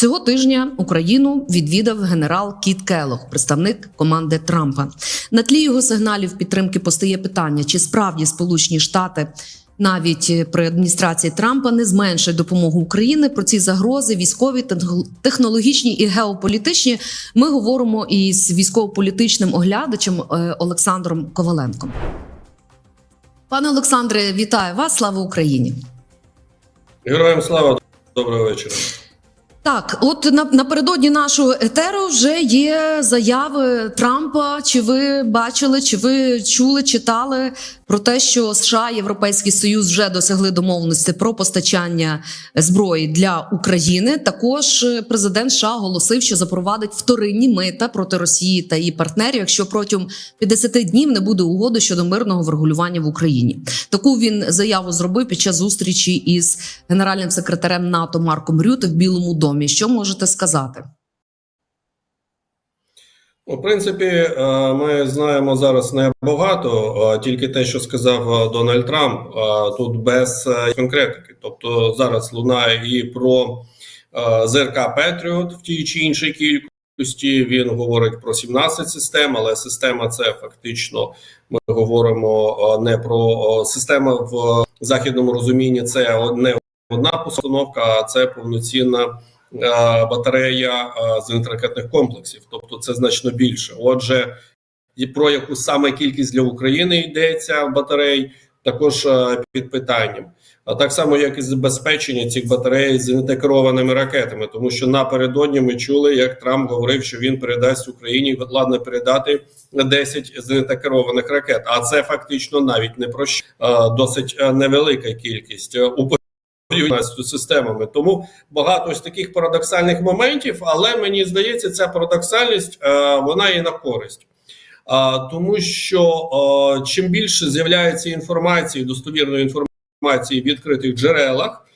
Цього тижня Україну відвідав генерал Кіт Келох, представник команди Трампа. На тлі його сигналів підтримки постає питання, чи справді Сполучені Штати. Навіть при адміністрації Трампа не зменшать допомогу України про ці загрози, військові, техно- технологічні і геополітичні. Ми говоримо із військово-політичним оглядачем е, Олександром Коваленком. Пане Олександре, вітаю вас! Слава Україні! Героям слава, доброго вечора. Так, от на, напередодні нашого етеру вже є заяви Трампа. Чи ви бачили, чи ви чули, читали про те, що США Європейський Союз вже досягли домовленості про постачання зброї для України? Також е, президент США оголосив, що запровадить вторинні мита проти Росії та її партнерів, якщо протягом 50 днів не буде угоди щодо мирного врегулювання в Україні. Таку він заяву зробив під час зустрічі із генеральним секретарем НАТО Марком Рюте в Білому домі. Що можете сказати? В принципі, е, ми знаємо зараз не багато, а тільки те, що сказав е, Дональд Трамп, тут без е, конкретики. Тобто зараз лунає і про е, ЗРК Петріот в тій чи іншій кількості. Він говорить про 17 систем, але система це фактично ми говоримо е, не про е, система в західному розумінні. Це не одна постановка, а це повноцінна. Е, Батарея е, зенітно-ракетних комплексів, тобто це значно більше. Отже, і про яку саме кількість для України йдеться батарей, також е, під питанням. А так само, як і забезпечення цих батарей зенітно-керованими ракетами, тому що напередодні ми чули, як Трамп говорив, що він передасть Україні ладно передати 10 зенітно-керованих ракет. А це фактично навіть не про що. Досить невелика кількість системами. Тому багато ось таких парадоксальних моментів, але мені здається, ця парадоксальність е, вона і на користь. Тому що е, чим більше з'являється інформації, достовірної інформації в відкритих джерелах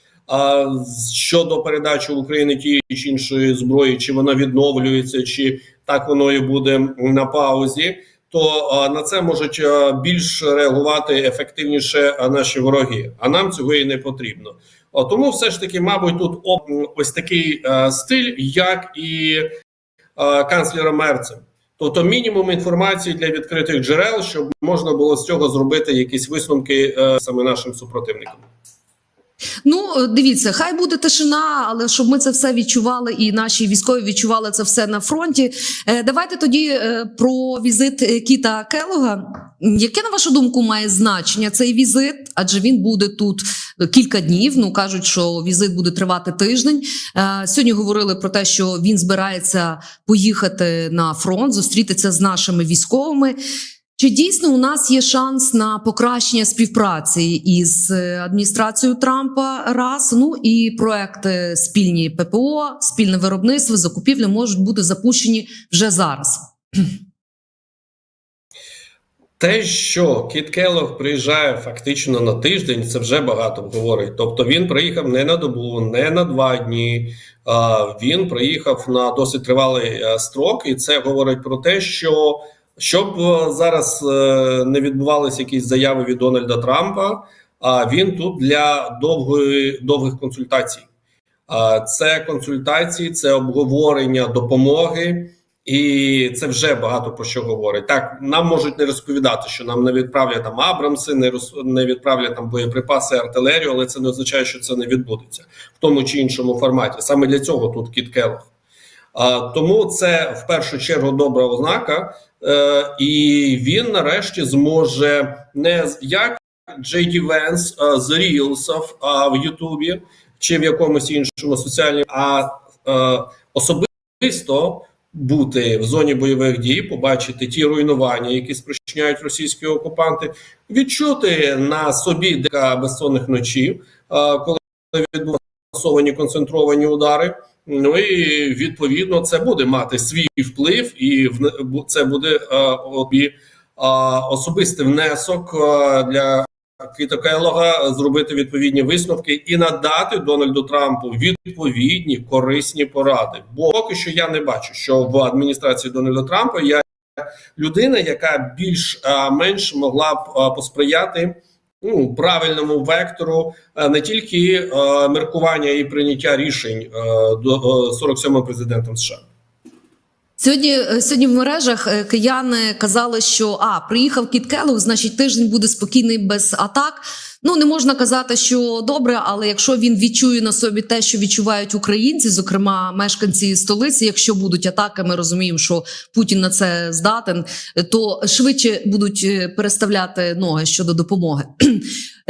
щодо передачі в Україні тієї чи іншої зброї, чи вона відновлюється, чи так воно і буде на паузі, то на це можуть більш реагувати ефективніше наші вороги. А нам цього і не потрібно. А, тому все ж таки, мабуть, тут ось такий е, стиль, як і е, канцлера Мерцем. Тобто мінімум інформації для відкритих джерел, щоб можна було з цього зробити якісь висновки е, саме нашим супротивникам. Ну, е, дивіться, хай буде тишина, але щоб ми це все відчували, і наші військові відчували це все на фронті. Е, Давайте тоді е, про візит Кіта Келога. Яке на вашу думку має значення цей візит? Адже він буде тут кілька днів. Ну кажуть, що візит буде тривати тиждень. Сьогодні говорили про те, що він збирається поїхати на фронт, зустрітися з нашими військовими. Чи дійсно у нас є шанс на покращення співпраці із е, адміністрацією Трампа? Раз ну і проекти спільні ППО, спільне виробництво, закупівлі можуть бути запущені вже зараз. Те, що Кіт Келлог приїжджає фактично на тиждень, це вже багато говорить. Тобто він приїхав не на добу, не на два дні. Він приїхав на досить тривалий е, строк, і це говорить про те, що щоб е, зараз е, не відбувалися якісь заяви від Дональда Трампа, а він тут для довгої довгих консультацій. Це консультації, це обговорення допомоги. І це вже багато про що говорить. Так нам можуть не розповідати, що нам не відправлять там Абрамси, не роз не відправлять там боєприпаси, артилерію, але це не означає, що це не відбудеться в тому чи іншому форматі. Саме для цього тут Кіт Келлог. Тому це в першу чергу добра ознака, е, і він нарешті зможе не як Венс е, з а, в Ютубі чи в якомусь іншому соціальному, а е, особисто бути в зоні бойових дій, побачити ті руйнування, які спричиняють російські окупанти, відчути на собі дека безсонних ночів, е, коли відбуваються концентровані удари. Ну і відповідно це буде мати свій вплив, і це буде е, е, особистий внесок е, для Кіта Келлога зробити відповідні висновки і надати Дональду Трампу відповідні корисні поради. Бо поки що я не бачу, що в адміністрації Дональда Трампа є людина, яка більш-менш могла б посприяти ну, правильному вектору е, не тільки е, міркування і прийняття рішень е, до е, 47-м президентом США. Сьогодні, сьогодні в мережах кияни казали, що а приїхав Кіт Келлог, значить тиждень буде спокійний без атак. Ну не можна казати, що добре, але якщо він відчує на собі те, що відчувають українці, зокрема мешканці столиці, якщо будуть атаки, ми розуміємо, що Путін на це здатен, то швидше будуть е, переставляти ноги щодо допомоги.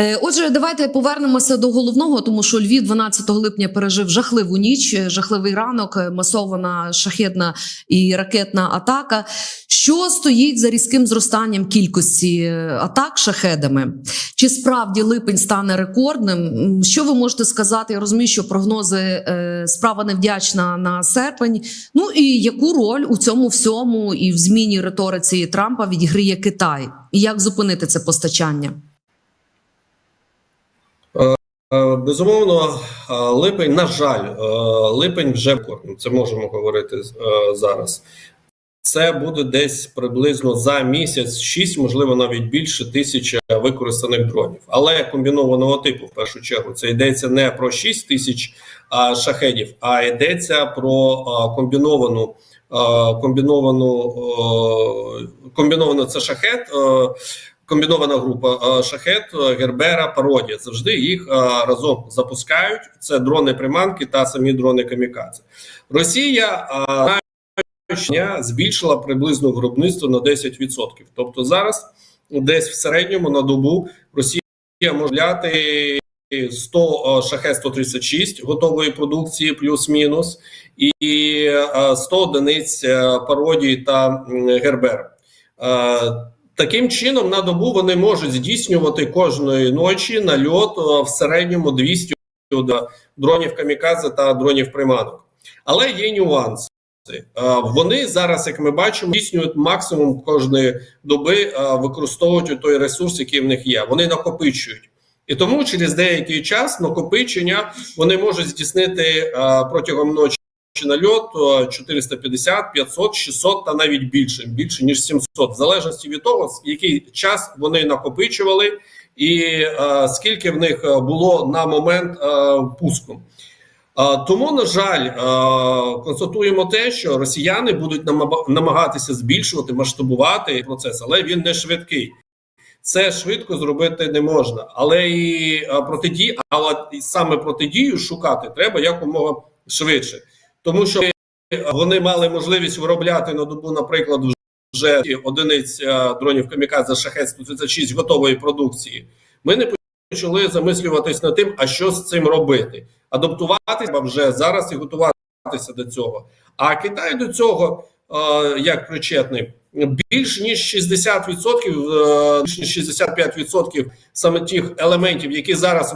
Е, Отже, давайте повернемося до головного, тому що Львів 12 липня пережив жахливу ніч, е, жахливий ранок, е, масована шахедна і ракетна атака. Що стоїть за різким зростанням кількості атак шахедами? Чи справді липень стане рекордним? Що ви можете сказати? Я розумію, що прогнози справа невдячна на серпень. Ну і яку роль у цьому всьому і в зміні риториці Трампа відіграє Китай? І як зупинити це постачання? Е, Безумовно, е, липень, на жаль, е, липень вже. Це можемо говорити е, зараз. Це буде десь приблизно за місяць, 6, можливо, навіть більше тисяч використаних дронів. Але комбінованого типу, в першу чергу, це йдеться не про 6 тисяч а, шахедів, а йдеться про а, комбіновану а, комбіновану е, комбіновано це шахет. е, комбінована група е, шахет, е, Гербера, Пародія. Завжди їх е, разом запускають. Це дрони приманки та самі дрони камікадзе. Росія щодня збільшила приблизно виробництво на 10%. Тобто зараз десь в середньому на добу Росія може ляти 100 е, шахет 136 готової продукції, плюс-мінус, і е, 100 одиниць пародії та гербер. Таким чином, на добу вони можуть здійснювати кожної ночі нальот е, в середньому 200 дронів камікадзе та дронів приманок. Але є нюанси. Е, Вони зараз, як ми бачимо, здійснюють максимум кожної доби, е, використовують той ресурс, який в них є. Вони накопичують. І тому через деякий час накопичення вони можуть здійснити протягом ночі нальот е, 450, 500, 600 та навіть більше, більше ніж 700, в залежності від того, який час вони накопичували, і е, скільки в них е, було на момент е, пуску. А, Тому, на жаль, е, констатуємо те, що росіяни будуть намагатися збільшувати, масштабувати процес, але він не швидкий. Це швидко зробити не можна, але і е, протидії, але саме протидію шукати треба якомога швидше, тому що вони мали можливість виробляти на добу, наприклад, вже одиниць е, дронів камікадзе шахет 136 готової продукції. Ми не почали замислюватись над тим, а що з цим робити. Адаптуватися вже зараз і готуватися до цього. А Китай до цього е, як причетний. Більш ніж 60%, е, більш ніж 65% саме тих елементів, які зараз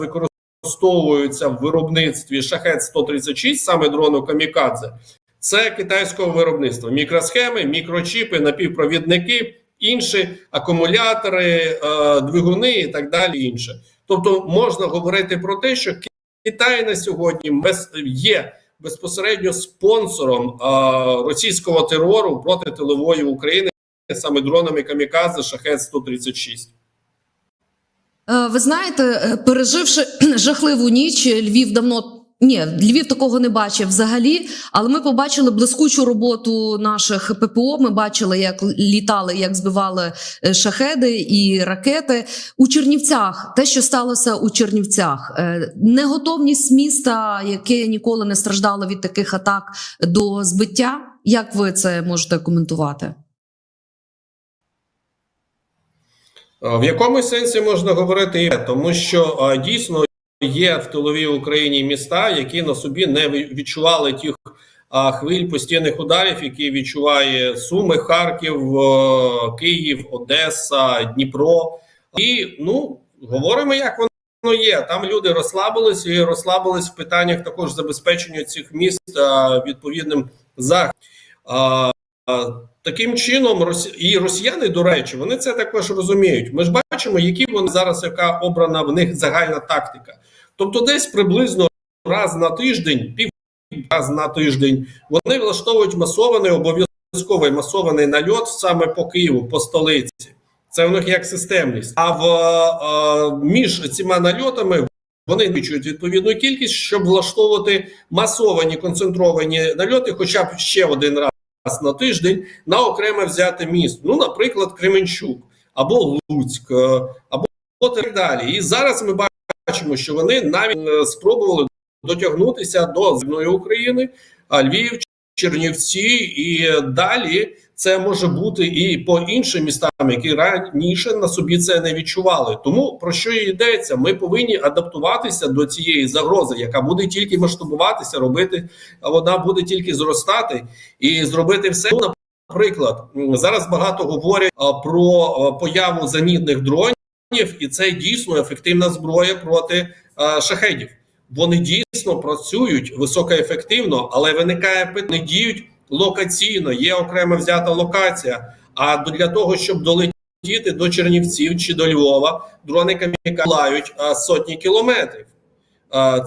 використовуються в виробництві шахет 136, саме дрону камікадзе, це китайського виробництва. Мікросхеми, мікрочіпи, напівпровідники, інші акумулятори, е, двигуни і так далі. Інше. Тобто можна говорити про те, що Китай на сьогодні є безпосередньо спонсором е, російського терору проти тилової України саме дронами камікадзе шахет 136 Е, Ви знаєте, е, переживши жахливу ніч, Львів давно. Ні, Львів такого не бачив взагалі, але ми побачили блискучу роботу наших ППО. Ми бачили, як літали, як збивали е, шахеди і ракети у Чернівцях. Те, що сталося у Чернівцях, Е, неготовність міста, яке ніколи не страждало від таких атак до збиття. Як ви це можете коментувати? Е, В якомусь сенсі можна говорити, тому що е, дійсно є в тиловій Україні міста, які на собі не відчували тих е, хвиль постійних ударів, які відчуває Суми, Харків, е, Київ, Одеса, Дніпро. І ну говоримо, як воно є. Там люди розслабились і розслабились в питаннях також забезпечення цих міст е, відповідним захистом. Таким чином, росі... і росіяни, до речі, вони це також розуміють. Ми ж бачимо, які вони зараз, яка обрана в них загальна тактика. Тобто, десь приблизно раз на тиждень, пів раз на тиждень, вони влаштовують масований обов'язковий масований нальот саме по Києву, по столиці. Це в них як системність. А в е, між цими нальотами вони вичують відповідну кількість, щоб влаштовувати масовані концентровані нальоти, хоча б ще один раз на тиждень на окреме взяте місто. Ну, наприклад, Кременчук або Луцьк, е, або так далі. І зараз ми бачимо, що вони навіть е, спробували дотягнутися до земної України, а Львів, Чернівці і далі. Це може бути і по іншим містам, які раніше на собі це не відчували. Тому про що і йдеться? Ми повинні адаптуватися до цієї загрози, яка буде тільки масштабуватися, робити а вона буде тільки зростати і зробити все. Ну, Наприклад, зараз багато говорять про появу зенітних дронів, і це дійсно ефективна зброя проти шахедів. Вони дійсно працюють високоефективно, але виникає питання, діють локаційно. Є окремо взята локація. А до- для того, щоб долетіти до Чернівців чи до Львова, дрони камікадзе лають сотні кілометрів.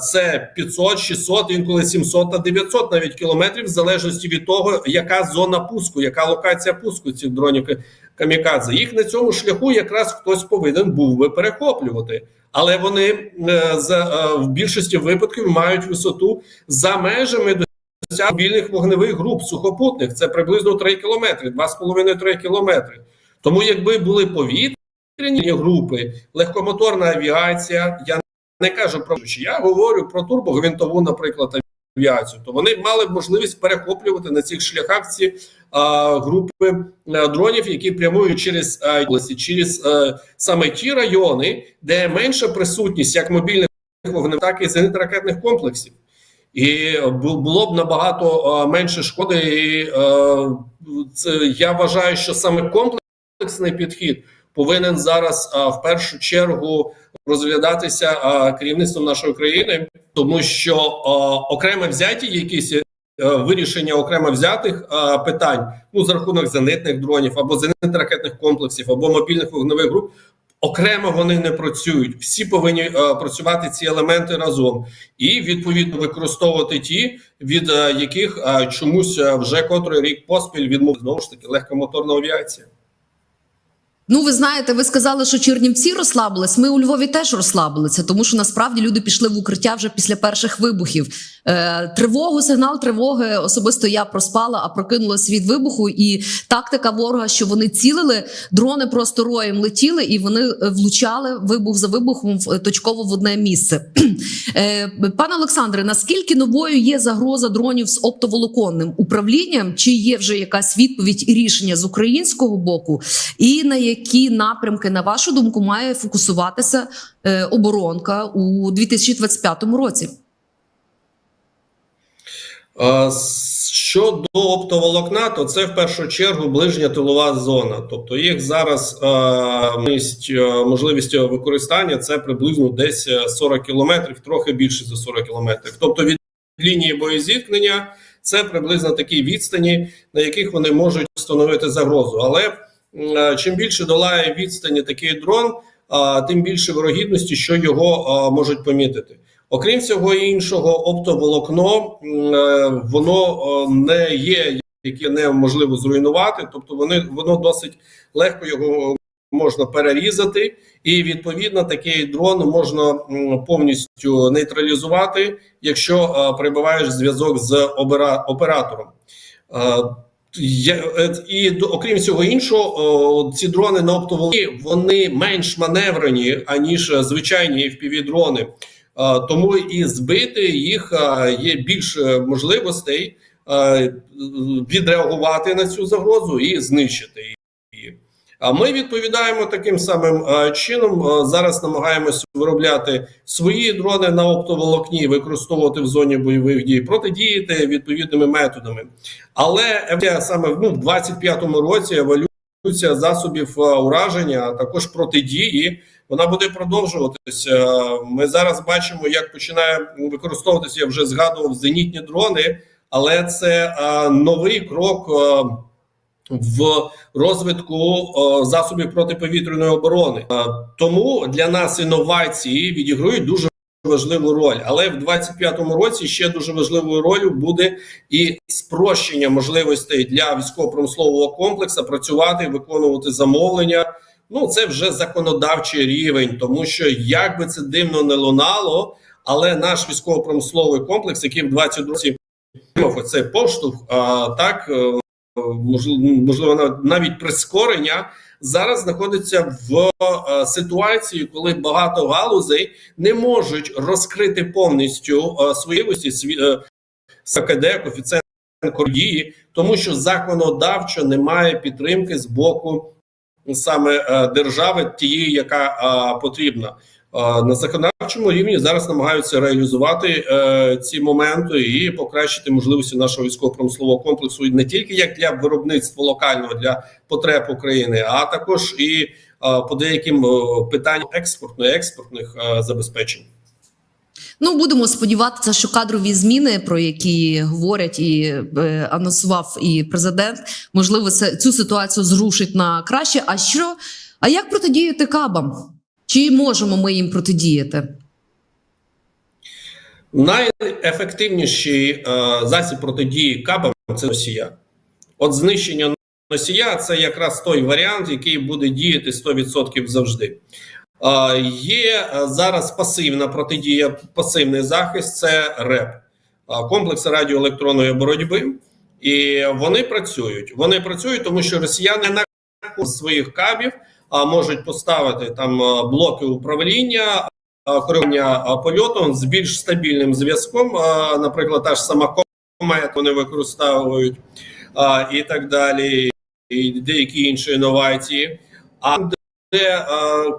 Це 500, 600, інколи 700 та 900 навіть кілометрів, в залежності від того, яка зона пуску, яка локація пуску цих дронів камікадзе. Їх на цьому шляху якраз хтось повинен був би перехоплювати. Але вони е, е, в більшості випадків мають висоту за межами досягнення мобільних вогневих груп сухопутних. Це приблизно 3 кілометри, 2,5-3 кілометри. Тому, якби були повітряні групи, легкомоторна авіація, я не кажу про що я говорю про турбогвинтову, наприклад, авіацію, то вони мали б можливість перехоплювати на цих шляхах ці а, групи а, дронів, які прямують через області, через а, саме ті райони, де менша присутність як мобільних вогневих, так і зенітно-ракетних комплексів. І було б набагато менше шкоди. І, е, це, я вважаю, що саме комплексний підхід повинен зараз в першу чергу розглядатися керівництвом нашої країни, тому що окремо взяті якісь е, вирішення окремо взятих питань, ну за рахунок зенитних дронів або зенитно-ракетних комплексів, або мобільних вогневих груп. Окремо вони не працюють. Всі повинні е, працювати ці елементи разом і відповідно використовувати ті, від е, яких е, чомусь е, вже котрий рік поспіль відмов знову ж таки легкомоторна авіація. Ну, ви знаєте, ви сказали, що Чернівці розслабились. Ми у Львові теж розслабилися, тому що насправді люди пішли в укриття вже після перших вибухів. Е, тривогу, сигнал тривоги особисто я проспала, а прокинулась від вибуху. І тактика ворога, що вони цілили, дрони просто роєм летіли, і вони е, влучали вибух за вибухом в точково в одне місце. Е, Пане Олександре, наскільки новою є загроза дронів з оптоволоконним управлінням? Чи є вже якась відповідь і рішення з українського боку? І на які напрямки, на вашу думку, має фокусуватися е, оборонка у 2025 році? Е, Щодо оптоволокна, то це в першу чергу ближня тилова зона. Тобто їх зараз е, е, можливість використання це приблизно десь е, 40 кілометрів, трохи більше за 40 кілометрів. Тобто від лінії боєзіткнення це приблизно такі відстані, на яких вони можуть встановити загрозу. Але е, чим більше долає відстані такий дрон, тим більше вирогідності, що його можуть помітити. Окрім всього іншого, оптоволокно е, воно е, не є, яке неможливо зруйнувати, тобто вони воно досить легко його можна перерізати, і відповідно такий дрон можна повністю нейтралізувати, якщо е, перебуваєш в зв'язок з оператором. Я- е, і окрім всього іншого, ці дрони на оптоволокні вони менш маневрені аніж е, звичайні FPV-дрони. Е, Тому і збити їх є більше можливостей е, відреагувати на цю загрозу і знищити її. А ми відповідаємо таким самим е, чином. Е, Зараз намагаємося виробляти свої дрони на оптоволокні, використовувати в зоні бойових дій, протидіяти відповідними методами. Але саме ну, в 25-му році еволюція засобів е, ураження, а також протидії, вона буде продовжуватися. Ми зараз бачимо, як починає використовуватися. Я вже згадував зенітні дрони, але це новий крок. В розвитку е, засобів протиповітряної оборони Е, тому для нас інновації відіграють дуже важливу роль. Але в 25-му році ще дуже важливою роль буде і спрощення можливостей для військово-промислового комплексу працювати, виконувати замовлення Ну це вже законодавчий рівень, тому що як би це дивно не лунало, але наш військово-промисловий комплекс, який в 22 році оцей поштовх, а, так е, можливо, можливо, навіть прискорення. Зараз знаходиться в е, ситуації, коли багато галузей не можуть розкрити повністю е, сві, е, СКД, коефіцієнт кордії, тому що законодавчо немає підтримки з боку саме держави, тієї, яка потрібна. На законодавчому рівні зараз намагаються реалізувати е, ці моменти і покращити можливості нашого військово-промислового комплексу не тільки як для виробництва локального для потреб України, а також і е, по деяким е, питанням експортно експортних забезпечень. Ну, будемо сподіватися, що кадрові зміни, про які говорять і е, анонсував і президент, можливо, це, цю ситуацію зрушить на краще. А що? А як протидіяти кабам? Чи можемо ми їм протидіяти? Найефективніший е, засіб протидії кабам це носія. От знищення носія це якраз той варіант, який буде діяти 100% завжди. Е, є е, зараз пасивна протидія, пасивний захист це РЕП, е, комплекс радіоелектронної боротьби. І вони працюють. Вони працюють, тому що росіяни на своїх кабів можуть поставити там блоки управління, керування польотом з більш стабільним зв'язком. Наприклад, та ж сама комет вони використовують і так далі, і деякі інші інновації. А де е,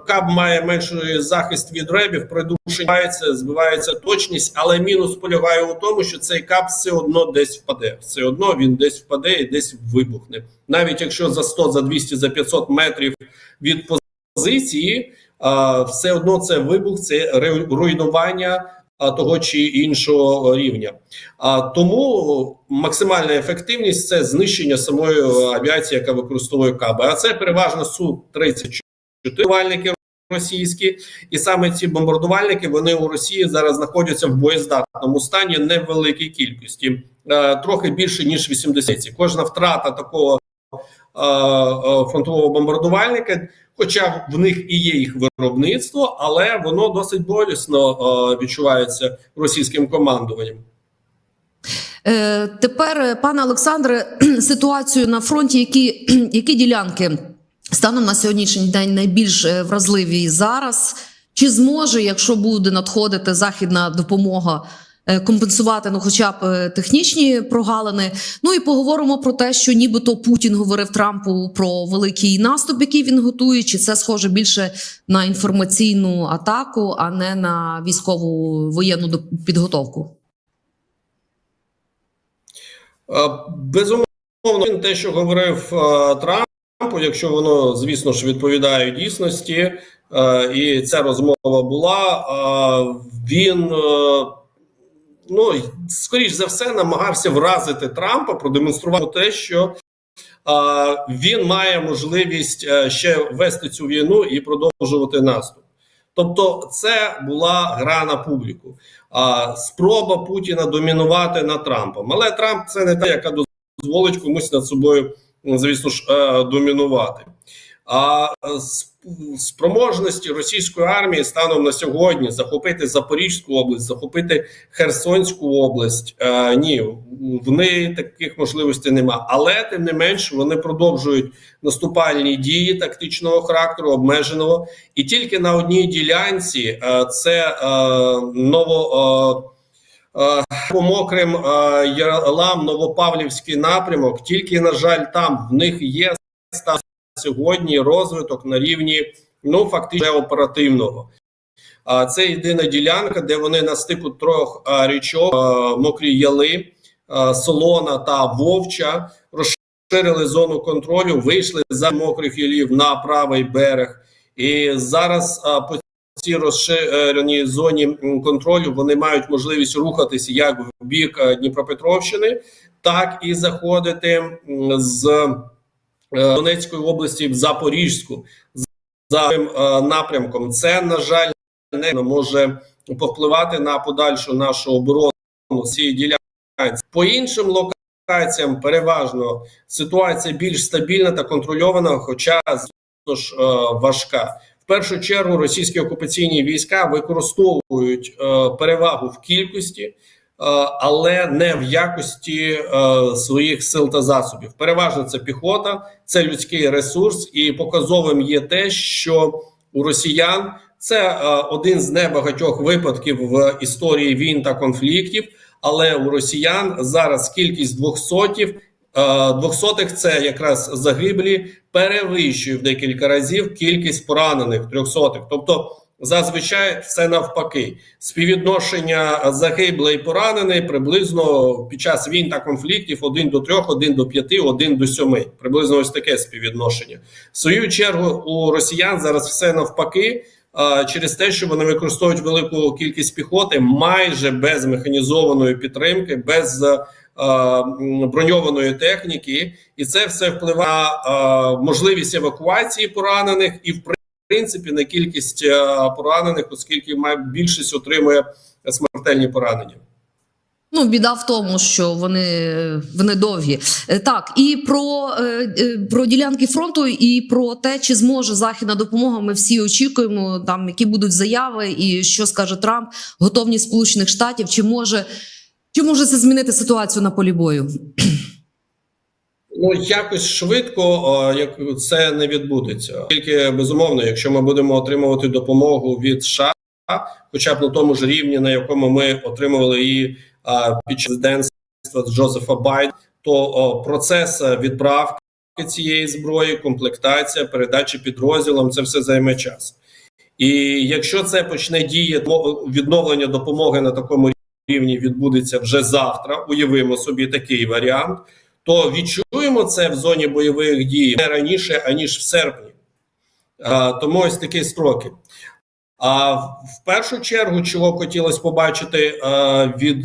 каб має менший захист від ребів, придушується, збивається точність, але мінус полягає у тому, що цей каб все одно десь впаде. Все одно він десь впаде і десь вибухне. Навіть якщо за 100, за 200, за 500 метрів від позиції, е, все одно це вибух, це руйнування того чи іншого рівня. А тому максимальна ефективність це знищення самої авіації, яка використовує каби. А це переважно су 34 бомбардувальники російські, і саме ці бомбардувальники вони у Росії зараз знаходяться в боєздатному стані невеликій кількості, е, трохи більше ніж 80. Кожна втрата такого е, е, фронтового бомбардувальника. Хоча в них і є їх виробництво, але воно досить болісно відчувається російським командуванням. Тепер, пане Олександре, ситуацію на фронті, які, які ділянки станом на сьогоднішній день найбільш е, вразливі зараз? Чи зможе, якщо буде надходити західна допомога, е, компенсувати ну, хоча б е, технічні прогалини? Ну і поговоримо про те, що нібито Путін говорив Трампу про великий наступ, який він готує. Чи це схоже більше на інформаційну атаку, а не на військову воєнну підготовку? Безумовно, те, що говорив Трампу, якщо воно, звісно ж, відповідає дійсності, е, і ця розмова була, е, він, е, ну, скоріш за все, намагався вразити Трампа, продемонструвати те, що він має можливість ще вести цю війну і продовжувати наступ. Тобто, це була гра на публіку, а спроба Путіна домінувати над Трампом. Але Трамп це не та, яка дозволить комусь над собою, звісно ж, е, домінувати. А спроможності російської армії станом на сьогодні захопити Запорізьку область, захопити Херсонську область. е, Ні, в неї таких можливостей нема. Але тим не менш вони продовжують наступальні дії тактичного характеру, обмеженого, і тільки на одній ділянці е, це ново. По мокрим е, Яралам, Новопавлівський напрямок. Тільки на жаль, там в них є стан сьогодні розвиток на рівні ну фактично оперативного. А це єдина ділянка, де вони на стику трьох е, річок, е, мокрі яли, е, солона та вовча розширили зону контролю, вийшли за мокрих ялів на правий берег. І зараз е, по цій розширеній зоні контролю вони мають можливість рухатися як в бік е, Дніпропетровщини, так і заходити з е, Донецької області в Запорізьку за цим е, напрямком. Це на жаль не може повпливати на подальшу нашу оборону цієї ділянці. По іншим локаціям переважно ситуація більш стабільна та контрольована. Хоча ж е, важка. В першу чергу російські окупаційні війська використовують е, перевагу в кількості, е, але не в якості е, своїх сил та засобів. Переважно це піхота, це людський ресурс, і показовим є те, що у росіян це один з небагатьох випадків в історії війн та конфліктів. Але у росіян зараз кількість двохсотів Двохсотих це якраз загиблі перевищує в декілька разів кількість поранених трьохсотих. Тобто, зазвичай все навпаки. Співвідношення загиблий і поранений приблизно під час війн та конфліктів 1 до 3, 1 до 5, 1 до 7. Приблизно ось таке співвідношення. В свою чергу у росіян зараз все навпаки. Через те, що вони використовують велику кількість піхоти майже без механізованої підтримки, без е, броньованої техніки, і це все впливає на можливість евакуації поранених і в принципі на кількість е, поранених, оскільки більшість отримує смертельні поранення. Ну, біда в тому, що вони, вони довгі. Е, Так, і про, е, е, про ділянки фронту, і про те, чи зможе західна допомога. Ми всі очікуємо, там які будуть заяви, і що скаже Трамп, готовність Сполучених Штатів, чи може, чи може це змінити ситуацію на полі бою? Ну якось швидко е, як це не відбудеться. Тільки безумовно, якщо ми будемо отримувати допомогу від США, хоча б на тому ж рівні, на якому ми отримували її е, під час президентства Джозефа Байдена, то процес відправки цієї зброї, комплектація, передачі підрозділам це все займе час. І якщо це почне діяти відновлення допомоги на такому рівні відбудеться вже завтра, уявимо собі такий варіант то відчуємо це в зоні бойових дій не раніше аніж в серпні. Тому ось такі строки. А в першу чергу, чого хотілося побачити від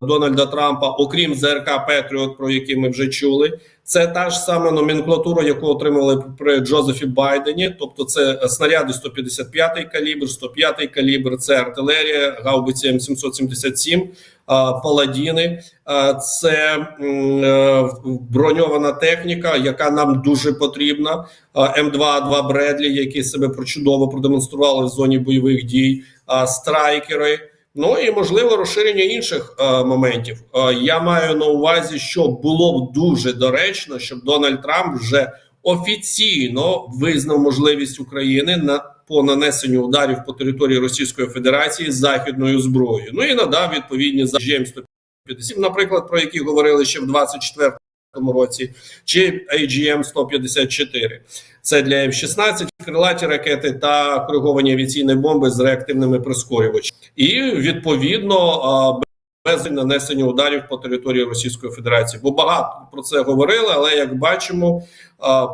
Дональда Трампа, окрім ЗРК Петріот, про які ми вже чули, це та ж сама номенклатура, яку отримали при Джозефі Байдені. Тобто, це снаряди 155 калібр, 105 калібр, це артилерія, гаубиці М777, а, паладіни. Це е, броньована техніка, яка нам дуже потрібна. М2А2 Бредлі, які себе чудово продемонстрували в зоні бойових дій, страйкери. Ну і можливо розширення інших е, моментів. Е, я маю на увазі, що було б дуже доречно, щоб Дональд Трамп вже офіційно визнав можливість України на по нанесенню ударів по території Російської Федерації західною зброєю. Ну і надав відповідні за GM-157, наприклад, про які говорили ще в 24-му році, чи AGM-154. Це для F-16, крилаті ракети та кориговані авіаційні бомби з реактивними прискорювачами. І відповідно без нанесення ударів по території Російської Федерації. Бо багато про це говорили, але як бачимо,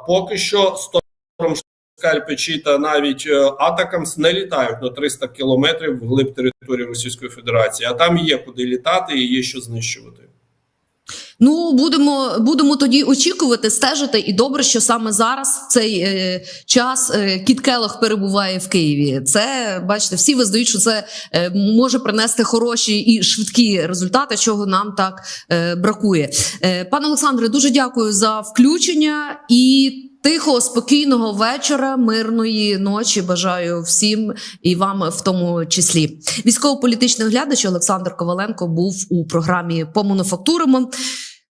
поки що Storm Скальпичі та навіть е, Атакамс не літають на 300 кілометрів вглиб території Російської Федерації, а там є куди літати і є що знищувати. Ну, будемо, будемо тоді очікувати, стежити. І добре, що саме зараз в цей е, час е, Кіт Келох перебуває в Києві. Це бачите, всі визнають, що це е, може принести хороші і швидкі результати, чого нам так е, бракує. Е, пане Олександре, дуже дякую за включення і. Тихого, спокійного вечора, мирної ночі бажаю всім і вам в тому числі. Військово-політичний глядач Олександр Коваленко був у програмі по мануфактурам.